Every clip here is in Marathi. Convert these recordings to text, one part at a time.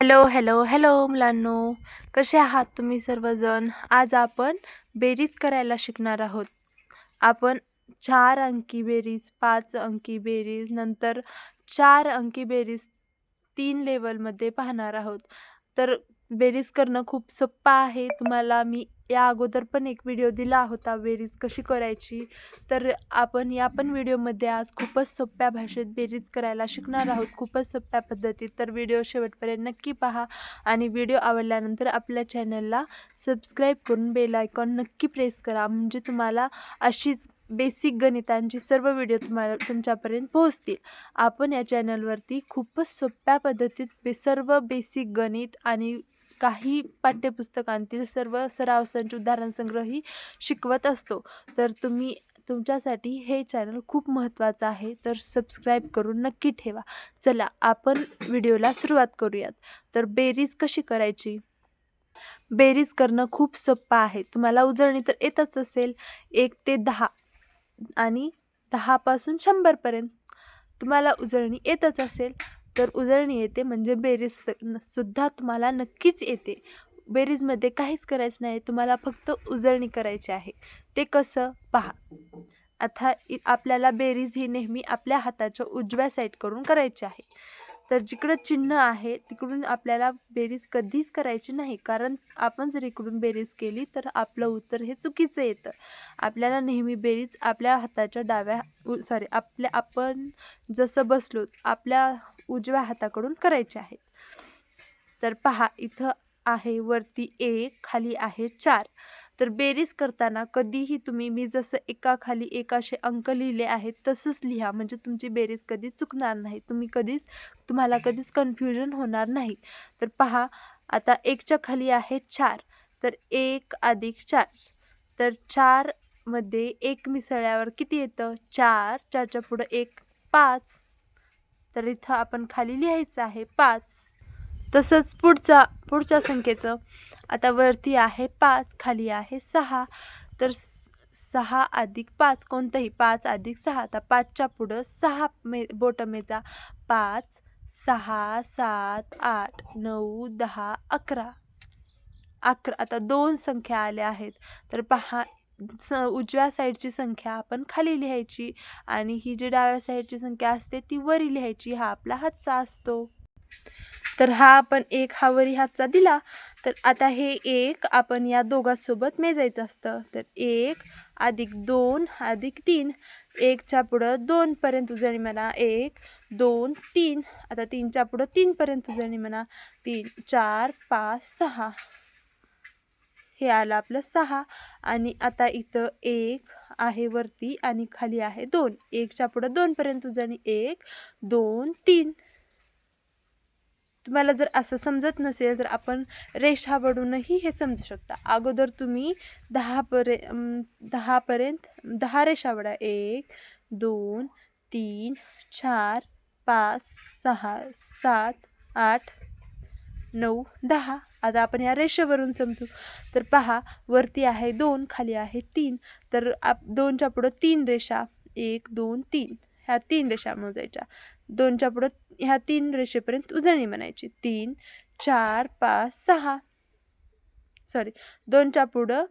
हॅलो हॅलो हॅलो मुलांनो. कसे आहात तुम्ही सर्वजण? आज आपण बेरीज करायला शिकणार आहोत. आपण चार अंकी बेरीज पाच अंकी बेरीज नंतर चार अंकी बेरीज तीन लेवलमध्ये पाहणार आहोत. तर बेरीज करणं खूप सोप्पं आहे. तुम्हाला मी या अगोदर पण एक व्हिडिओ दिला होता बेरीज कशी करायची. तर आपण या पण व्हिडिओमध्ये आज खूपच सोप्या भाषेत बेरीज करायला शिकणार आहोत. खूपच सोप्या पद्धतीत. तर व्हिडिओ शेवटपर्यंत नक्की पहा आणि व्हिडिओ आवडल्यानंतर आपल्या चॅनलला सबस्क्राईब करून बेल आयकॉन नक्की प्रेस करा. म्हणजे तुम्हाला अशीच बेसिक गणितांची सर्व व्हिडिओ तुम्हाला तुमच्यापर्यंत पोहोचतील. आपण या चॅनलवरती खूपच सोप्या पद्धतीत बे सर्व बेसिक गणित आणि काही पाठ्यपुस्तकांतील सर्व सरावसांचे उदाहरण संग्रही शिकवत असतो. तर तुम्ही तुमच्यासाठी हे चॅनल खूप महत्त्वाचं आहे. तर सबस्क्राईब करून नक्की ठेवा. चला आपण व्हिडिओला सुरुवात करूयात. तर बेरीज कशी करायची? बेरीज करणं खूप सोप्पं आहे. तुम्हाला उजळणी तर येतच असेल. एक ते दहा आणि दहापासून शंभरपर्यंत तुम्हाला उजळणी येतच असेल. तर उजळणी येते म्हणजे बेरीज सुद्धा तुम्हाला नक्कीच येते. बेरीजमध्ये काहीच करायचं नाही तुम्हाला फक्त उजळणी करायची आहे. ते कसं? पहा. आता इ- आपल्याला बेरीज ही नेहमी आपल्या हाताच्या उजव्या साईडकडून करायची आहे. तर जिकडं चिन्ह आहे तिकडून आपल्याला बेरीज कधीच करायची नाही. कारण आपण जर इकडून बेरीज केली तर आपलं उत्तर हे चुकीचं येतं. आपल्याला नेहमी बेरीज आपल्या हाताच्या डाव्या सॉरी आपल्या आपण जसं बसलो आपल्या उजव्या हाताकडून करायचे आहेत. तर पहा इथं आहे वरती एक खाली आहे चार. तर बेरीज करताना कधीही तुम्ही मी जसं एका खाली अंक लिहिले आहेत तसंच लिहा. म्हणजे तुमची बेरीज कधी चुकणार नाही. तुम्ही कधीच तुम्हाला कधीच कन्फ्युजन होणार नाही. तर पहा आता एकच्या खाली आहे चार. तर एक अधिक चार. तर चारमध्ये एक मिसळ्यावर किती येतं? चार. चारच्या पुढं एक पाच. तर इथं आपण खाली लिहायचं आहे पाच. तसंच पुढचा पुढच्या संख्येचं. आता वरती आहे पाच खाली आहे सहा. तर सहा अधिक पाच कोणतंही? पाच अधिक सहा. आता पाचच्या पुढं सहा मे बोटं मेजा. पाच सहा सात आठ नऊ दहा अकरा. अकरा. आता दोन संख्या आल्या आहेत. तर पहा स उजव्या साईडची संख्या आपण खाली लिहायची आणि ही जी डाव्या साईडची संख्या असते ती वरी लिहायची हा आपला हातचा असतो. तर हा आपण एक हा वरी हातचा दिला तर आता हे एक आपण या दोघांसोबत मेजायचं असतं. तर एक अधिक दोन अधिक तीन एकच्या पुढं दोनपर्यंत उजळणी म्हणा एक दोन तीन आता तीनच्या पुढं तीनपर्यंत उजळणी म्हणा तीन चार पाच सहा. हे आलं आपलं सहा. आणि आता इथं एक आहे वरती आणि खाली आहे दोन. एकच्या पुढं दोनपर्यंत जाणी एक दोन तीन. तुम्हाला जर असं समजत नसेल तर आपण रेषावरूनही हे समजू शकता. अगोदर तुम्ही दहापर्यंत दहापर्यंत दहा रेषावडा एक दोन तीन चार पाच सहा सात आठ नऊ दहा. आता आपण या रेषेवरून समजू. तर पहा वरती आहे दोन खाली आहे तीन. तर आप दोनच्या पुढं तीन रेषा. एक दोन तीन. ह्या तीन रेषा मोजायच्या. दोनच्या पुढं ह्या तीन रेषेपर्यंत उजळणी म्हणायची. तीन चार पाच सहा. सॉरी दोनच्या पुढं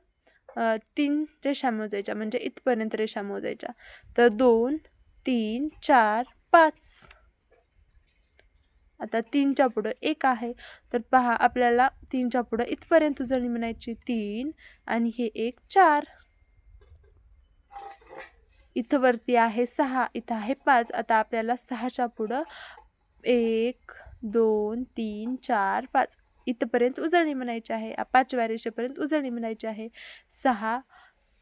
तीन रेषा मोजायच्या. म्हणजे इथपर्यंत रेषा मोजायच्या. तर दोन तीन चार पाच. आता तीनच्या पुढं एक आहे. तर पहा आपल्याला तीनच्या पुढं इथपर्यंत उजळणी म्हणायची तीन आणि हे एक चार. इथं वरती आहे सहा इथं आहे पाच. आता आपल्याला सहाच्या पुढं एक दोन तीन चार पाच. इथपर्यंत उजळणी म्हणायची आहे. पाचव्या रेषेपर्यंत उजळणी म्हणायची आहे. सहा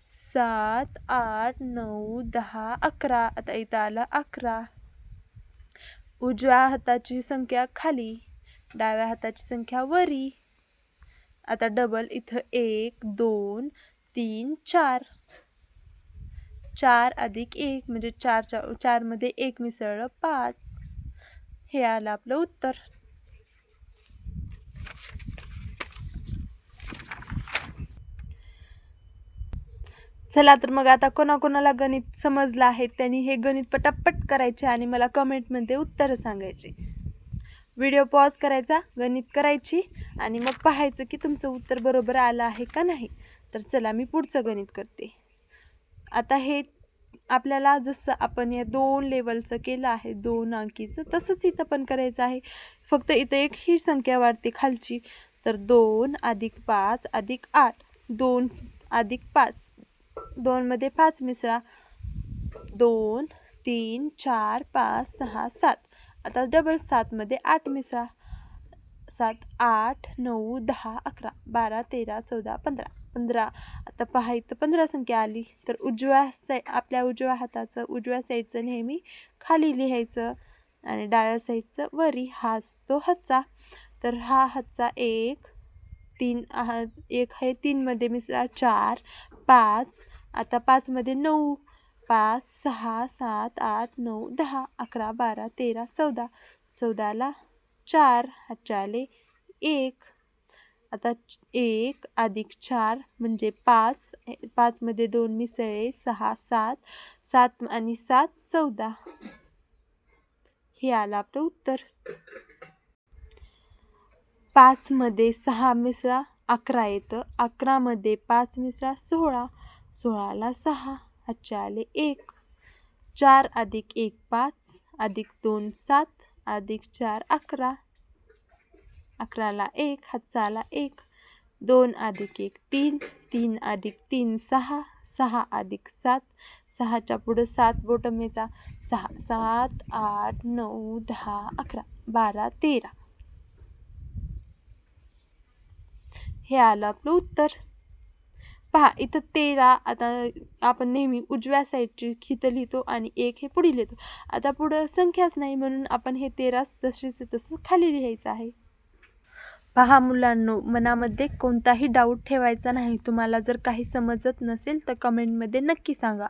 सात आठ नऊ दहा अकरा. आता इथं आलं अकरा. उजव्या हाताची संख्या खाली डाव्या हाताची संख्या वरी. आता डबल इथं एक दोन तीन चार. चार अधिक एक म्हणजे चार चारमध्ये एक मिसळलं पाच. हे आलं आपलं उत्तर. चला तर मग आता कोणाकोणाला गणित समजलं आहे त्यांनी हे गणित पटापट करायचे आणि मला कमेंटमध्ये उत्तरं सांगायचे. व्हिडिओ पॉज करायचा गणित करायची आणि मग पाहायचं की तुमचं उत्तर बरोबर आलं आहे का नाही. तर चला मी पुढचं गणित करते. आता हे आपल्याला जसं आपण या दोन लेवलचं केलं आहे दोन अंकीचं तसंच इथं पण करायचं आहे. फक्त इथं एक ही संख्या वाढते खालची. तर दोन अधिक पाच अधिक आठ दोन अधिक पाच. दोनमध्ये पाच मिसळा. दोन तीन चार पाच सहा सात. आता डबल सातमध्ये आठ मिसळा. सात आठ नऊ दहा अकरा बारा तेरा चौदा पंधरा. पंधरा. आता पहा इथं पंधरा संख्या आली. तर उजव्या साई आपल्या उजव्या हाताचं उजव्या साईडचं नेहमी खाली लिहायचं आणि डाव्या साईडचं वरी. हाच तो हातचा तर हा हातचा एक तीन एक आहे तीनमध्ये मिसळा. चार पाच आता पाचमध्ये नऊ पाच सहा सात आठ नऊ दहा अकरा बारा तेरा चौदा. चौदाला चार हातच्या एक. आता एक अधिक चार म्हणजे पाच. पाचमध्ये दोन मिसळे सहा सात. सात आणि सात चौदा. हे आलं आपलं उत्तर. पाचमध्ये सहा मिसळा अकरा येतं. अकरामध्ये पाच मिसळा सोळा. सोळाला सहा हातच्या आले एक. चार अधिक एक पाच अधिक दोन सात अधिक चार अकरा. अकराला एक हातचाला एक दोन अधिक एक तीन तीन अधिक तीन सहा सहा अधिक सात सहाच्या पुढं सात बोटमेचा सहा सात आठ नऊ दहा अकरा बारा तेरा. हे आलं आपलं उत्तर. पहा इथं तेरा आता आपण नेहमी उजव्या साईडची खितं लिहितो आणि एक हे पुढे लिहितो. आता पुढं संख्याच नाही म्हणून आपण हे तेरा तसेच तसं खाली लिहायचं आहे. पहा मुलांनो मनामध्ये कोणताही डाऊट ठेवायचा नाही. तुम्हाला जर काही समजत नसेल तर कमेंटमध्ये नक्की सांगा.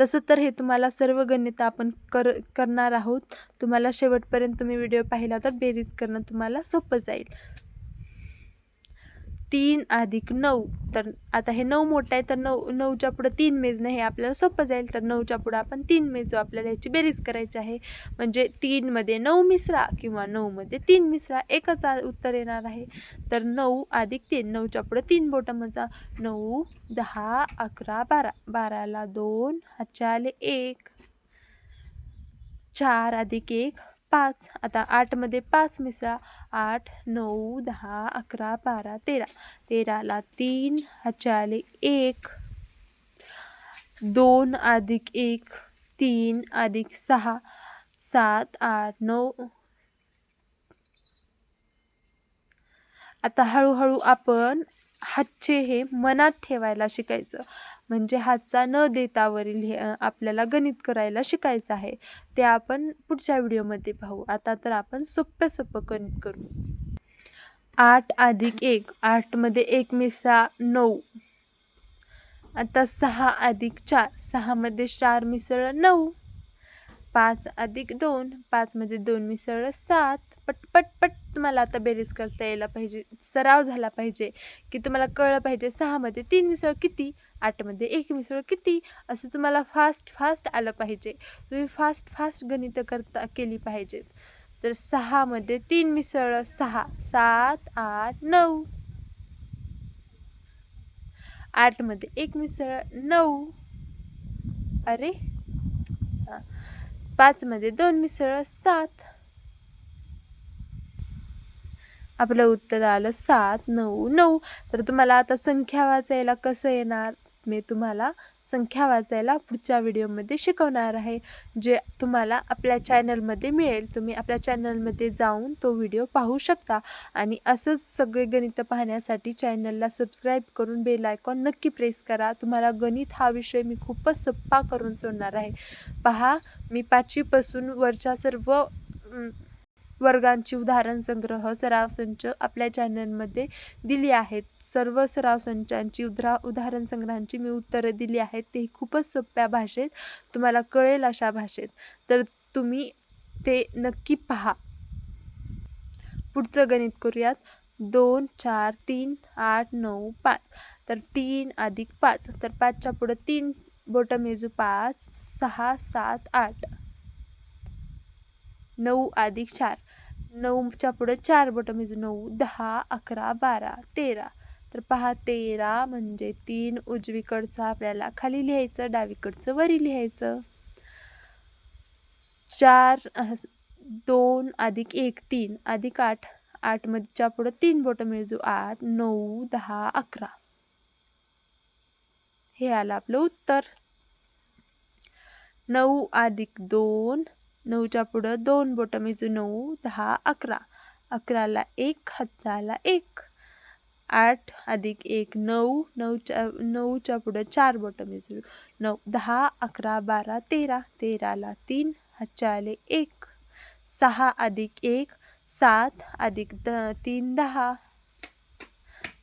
तसं तर हे तुम्हाला सर्व गणित आपण कर करणार आहोत. तुम्हाला शेवटपर्यंत तुम्ही व्हिडिओ पाहिला तर बेरीज करणं तुम्हाला सोपं जाईल. तीन अधिक नऊ. तर आता हे नऊ मोठं आहे तर नऊ नऊच्या पुढं तीन मेजणं हे आपल्याला सोपं जाईल. तर नऊच्या पुढं आपण तीन मेजू. आपल्याला याची बेरीज करायची आहे. म्हणजे तीनमध्ये नऊ मिसरा किंवा नऊमध्ये तीन मिसरा एकच उत्तर येणार आहे. तर नऊ अधिक तीन नऊच्या पुढं तीन बोटं मजा. नऊ दहा अकरा बारा. बाराला दोन हातच्या आले एक. चार अधिक एक पाच. आता आठमध्ये पाच मिसळा. आठ नऊ दहा अकरा बारा तेरा. तेराला तीन ह्याच्या एक. दोन अधिक एक तीन अधिक सहा. सात आठ नऊ. आता हळूहळू आपण हातचे हे मनात ठेवायला शिकायचं. म्हणजे हातचा न देतावरील हे आपल्याला गणित करायला शिकायचं आहे. ते आपण पुढच्या व्हिडिओमध्ये पाहू. आता तर आपण सोप्या सोपं गणित करू. आठ अधिक एक. आठमध्ये एक मिसा नऊ. आता सहा अधिक चार. सहामध्ये चार मिसळ नऊ. पाच अधिक दोन. पाचमध्ये दोन मिसळ सात. पट पट पट. तुम्हाला आता बेरीज करता यायला पाहिजे सराव झाला पाहिजे की तुम्हाला कळलं पाहिजे सहामध्ये तीन मिसळ किती आठमध्ये एक मिसळ किती असं तुम्हाला फास्ट फास्ट आलं पाहिजे. तुम्ही फास्ट फास्ट गणितं करता केली पाहिजेत. तर सहामध्ये तीन मिसळ सहा सात आठ नऊ. आठमध्ये एक मिसळ नऊ. अरे पाचमध्ये दोन मिसळ सात. आपलं उत्तर आलं सात नऊ नऊ. तर तुम्हाला आता संख्या वाचायला कसं येणार? मी तुम्हाला संख्या वाचायला पुढच्या व्हिडिओमध्ये शिकवणार आहे जे तुम्हाला आपल्या चॅनलमध्ये मिळेल. तुम्ही आपल्या चॅनलमध्ये जाऊन तो व्हिडिओ पाहू शकता. आणि असंच सगळे गणित पाहण्यासाठी चॅनलला सबस्क्राईब करून बेल आयकॉन नक्की प्रेस करा. तुम्हाला गणित हा विषय मी खूपच सोप्पा करून सोडणार आहे. पहा मी पाचवीपासून वरच्या सर्व वर्गांची उदाहरण संग्रह सराव संच आपल्या चॅनलमध्ये दिली आहेत. सर्व सराव संचांची उद्रा उदाहरण संग्रहांची मी उत्तरं दिली आहेत. ते खूपच सोप्या भाषेत तुम्हाला कळेल अशा भाषेत. तर तुम्ही ते नक्की पहा. पुढचं गणित करूयात. दोन चार तीन आठ नऊ पाच. तर तीन अधिक पाच. तर पाचच्या पुढं तीन बोटं मेजू. पाच सहा सात आठ. नऊ अधिक चार. नऊच्या पुढे चार बोटं म्हणजे नऊ दहा अकरा बारा तेरा. तर पहा तेरा म्हणजे तीन उजवीकडचं आपल्याला खाली लिहायचं डावीकडचं वरी लिहायचं. चार दोन अधिक एक तीन. अधिक आठ आठमध्येच्या पुढं तीन बोटं मिळजू आठ नऊ दहा अकरा. हे आलं आपलं उत्तर. नऊ अधिक दोन नऊच्या पुढं दोन बोटं मिळजू नऊ दहा अकरा. अकराला एक हातचाला एक. आठ अधिक एक नऊ. नऊच्या नऊच्या पुढं चार बोटं मिळजू नऊ. दहा अकरा बारा तेरा. तेराला तीन हातच्या आले एक. सहा अधिक एक सात अधिक द तीन दहा.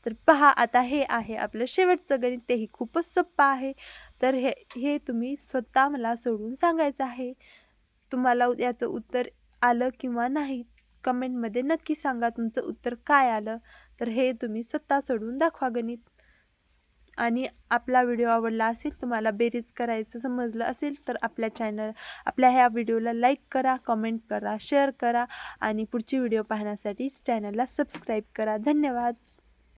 तर पहा आता हे आहे आपलं शेवटचं गणित. तेही खूपच सोप्पं आहे. तर हे हे तुम्ही स्वतः मला सोडून सांगायचं आहे. तुम्हाला याचं उत्तर आलं किंवा नाही कमेंटमध्ये नक्की सांगा तुमचं उत्तर काय आलं. तर हे तुम्ही स्वतः सोडून दाखवा गणित. आणि आपला व्हिडिओ आवडला असेल तुम्हाला बेरीज करायचं समजलं असेल तर आपल्या चॅनल आपल्या ह्या व्हिडिओला लाईक करा कमेंट करा शेअर करा आणि पुढची व्हिडिओ पाहण्यासाठी चॅनलला सबस्क्राईब करा. धन्यवाद.